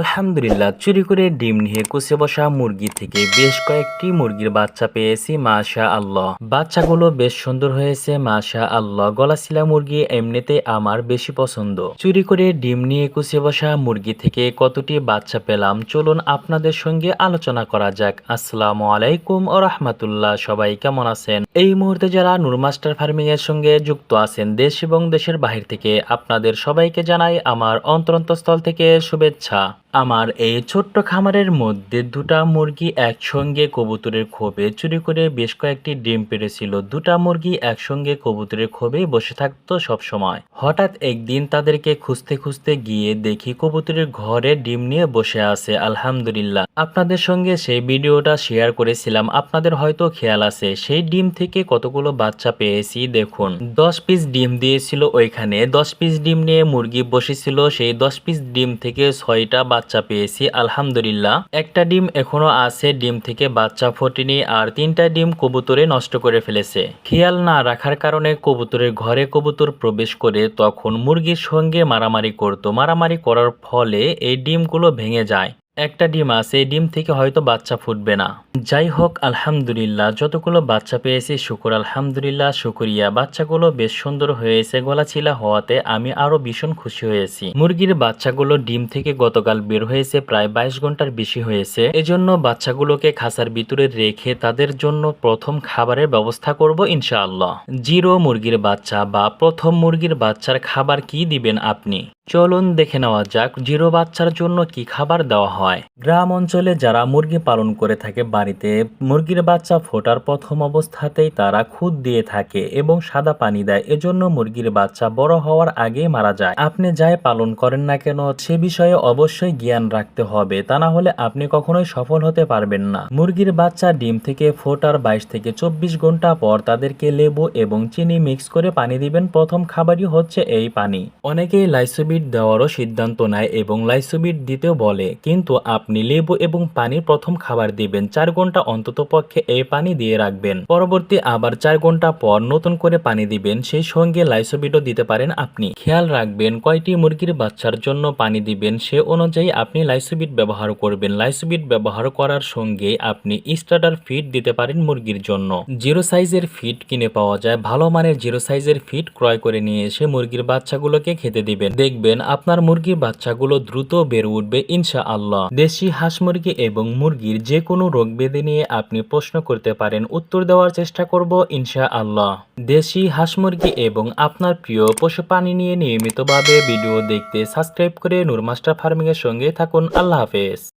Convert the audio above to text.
আলহামদুলিল্লাহ, চুরি করে ডিম নিয়ে কুচে বসা মুরগি থেকে বেশ কয়েকটি মুরগির বাচ্চা পেয়েছি মাশা আল্লাহ বাচ্চাগুলো বেশ সুন্দর হয়েছে মাশা আল্লাহ গলাশিলা মুরগি এমনিতে আমার বেশি পছন্দ। চুরি করে ডিম নিয়ে কুচে বসা মুরগি থেকে কতটি বাচ্চা পেলাম, চলুন আপনাদের সঙ্গে আলোচনা করা যাক। আসসালামু আলাইকুম ও রহমাতুল্লাহ, সবাই কেমন আছেন? এই মুহূর্তে যারা নূর মাস্টার ফার্মিং এর সঙ্গে যুক্ত আছেন, দেশ এবং দেশের বাহির থেকে আপনাদের সবাইকে জানাই আমার অন্তরন্তস্থল থেকে শুভেচ্ছা। আমার এই ছোট্ট খামারের মধ্যে দুটা মুরগি একসঙ্গে কবুতরের খোপে চুরি করে বেশ কয়েকটি ডিম পেড়েছিল দুটা মুরগি একসঙ্গে কবুতরের খোপে বসে থাকতো সব সময় হঠাৎ একদিন তাদেরকে খুঁজতে খুঁজতে গিয়ে দেখি কবুতরের ঘরে ডিম নিয়ে বসে আছে। আলহামদুলিল্লাহ। আপনাদের সঙ্গে সেই ভিডিওটা শেয়ার করেছিলাম। আপনাদের হয়তো খেয়াল আছে, সেই ডিম থেকে কতগুলো বাচ্চা পেয়েছি দেখুন। দশ পিস ডিম দিয়েছিল ওইখানে। দশ পিস ডিম নিয়ে মুরগি বসেছিল। সেই দশ পিস ডিম থেকে ছয়টা বাচ্চা পেয়েছি, আলহামদুলিল্লাহ। একটা ডিম এখনও আছে, ডিম থেকে বাচ্চা ফোটেনি আর তিনটা ডিম কবুতরে নষ্ট করে ফেলেছে। খেয়াল না রাখার কারণে কবুতরের ঘরে কবুতর প্রবেশ করে তখন মুরগির সঙ্গে মারামারি করতো। মারামারি করার ফলে এই ডিমগুলো ভেঙে যায়। একটা ডিম আছে, এই ডিম থেকে হয়তো বাচ্চা ফুটবে না। যাই হোক আলহামদুলিল্লাহ, যতগুলো বাচ্চা পেয়েছি, শুকুর, আলহামদুলিল্লাহ, শুকুরিয়া। বাচ্চাগুলো বেশ সুন্দর হয়েছে গলাছিলা হওয়াতে আমি আরও ভীষণ খুশি হয়েছি। মুরগির বাচ্চাগুলো ডিম থেকে গতকাল বের হয়েছে, প্রায় বাইশ ঘণ্টার বেশি হয়েছে। এজন্য বাচ্চাগুলোকে খাঁচার ভিতরে রেখে তাদের জন্য প্রথম খাবারের ব্যবস্থা করব ইনশাআল্লাহ। জিরো মুরগির বাচ্চা বা প্রথম মুরগির বাচ্চার খাবার কি দিবেন আপনি? চলুন দেখে নেওয়া যাক, জিরো বাচ্চার জন্য কি খাবার দেওয়া হয়। গ্রাম অঞ্চলে যারা মুরগি পালন করে থাকে বাড়িতে, মুরগির বাচ্চা ফোটার প্রথম অবস্থাতেই তারা খুদ দিয়ে থাকে এবং সাদা পানি দেয়। এজন্য মুরগির বাচ্চা বড় হওয়ার আগে মারা যায়। আপনি যাই পালন করেন না কেন, সে বিষয়ে অবশ্যই জ্ঞান রাখতে হবে, তা না হলে আপনি কখনোই সফল হতে পারবেন না। মুরগির বাচ্চা ডিম থেকে ফোটার বাইশ থেকে চব্বিশ ঘণ্টা পর তাদেরকে লেবু এবং চিনি মিক্স করে পানি দিবেন। প্রথম খাবারই হচ্ছে এই পানি। অনেকেই লাইসোবিট দেওয়ারও সিদ্ধান্ত নেয় এবং লাইসোবিট দিতেও বলে, কিন্তু আপনি লেবু এবং পানির প্রথম খাবার দিবেন। চার ঘণ্টা অন্তত পক্ষে এই পানি দিয়ে রাখবেন। পরবর্তী আবার চার ঘণ্টা পর নতুন করে পানি দিবেন। সেই সঙ্গে লাইসোবিটও দিতে পারেন আপনি। খেয়াল রাখবেন, কয়টি মুরগির বাচ্চার জন্য পানি দিবেন সে অনুযায়ী আপনি লাইসোবিট ব্যবহার করবেন। লাইসোবিট ব্যবহার করার সঙ্গে আপনি স্টার্টার ফিড দিতে পারেন মুরগির জন্য। জিরো সাইজের ফিড কিনে পাওয়া যায়। ভালো মানের জিরো সাইজের ফিড ক্রয় করে নিয়ে এসে মুরগির বাচ্চাগুলোকে খেতে দিবেন। দেখবেন আপনার মুরগির বাচ্চাগুলো দ্রুত বেড়ে উঠবে ইনশা আল্লাহ দেশি হাঁস মুরগি এবং মুরগির যে কোনো রোগ বেঁধে নিয়ে আপনি প্রশ্ন করতে পারেন, উত্তর দেওয়ার চেষ্টা করব ইনশা আল্লাহ দেশি হাঁস মুরগি এবং আপনার প্রিয় পশু প্রাণী নিয়ে নিয়মিতভাবে ভিডিও দেখতে সাবস্ক্রাইব করে নুরমাস্টার ফার্মিং এর সঙ্গে থাকুন। আল্লাহ হাফেজ।